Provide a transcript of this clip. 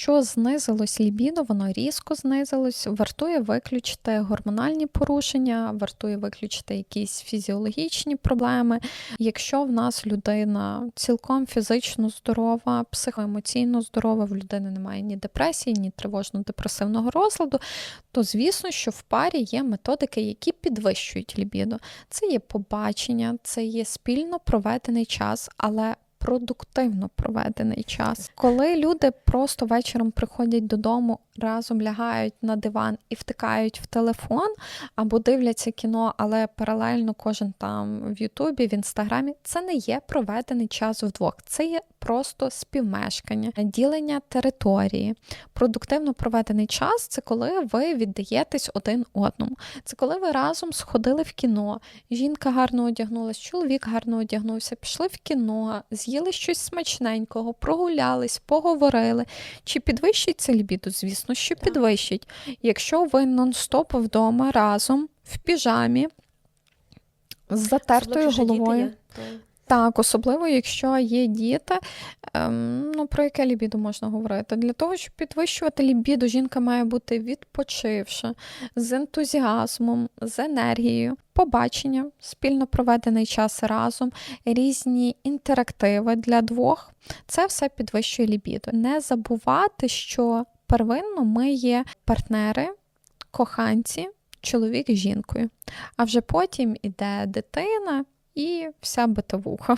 Якщо знизилось лібідо, воно різко знизилось, вартує виключити гормональні порушення, вартує виключити якісь фізіологічні проблеми. Якщо в нас людина цілком фізично здорова, психоемоційно здорова, в людини немає ні депресії, ні тривожно-депресивного розладу, то звісно, що в парі є методики, які підвищують лібідо. Це є побачення, це є спільно проведений час, але продуктивно проведений час. Коли люди просто вечором приходять додому, разом лягають на диван і втикають в телефон або дивляться кіно, але паралельно кожен там в Ютубі, в інстаграмі, це не є проведений час вдвох. Це є просто співмешкання, ділення території. Продуктивно проведений час це коли ви віддаєтесь один одному. Це коли ви разом сходили в кіно, жінка гарно одягнулась, чоловік гарно одягнувся, пішли в кіно, з'їли щось смачненького, прогулялись, поговорили. Чи підвищить це лібідо? Звісно, що Так. підвищить. Якщо ви нон-стоп вдома разом в піжамі з затертою діти головою. є, то Так, особливо, якщо є діти, ем, ну про яке лібідо можна говорити? Для того, щоб підвищувати лібідо, жінка має бути відпочивша, з ентузіазмом, з енергією, побачення, спільно проведений час разом, різні інтерактиви для двох. Це все підвищує лібідо. Не забувати, що первинно ми є партнери, коханці, чоловік з жінкою. А вже потім іде дитина і вся битовуха.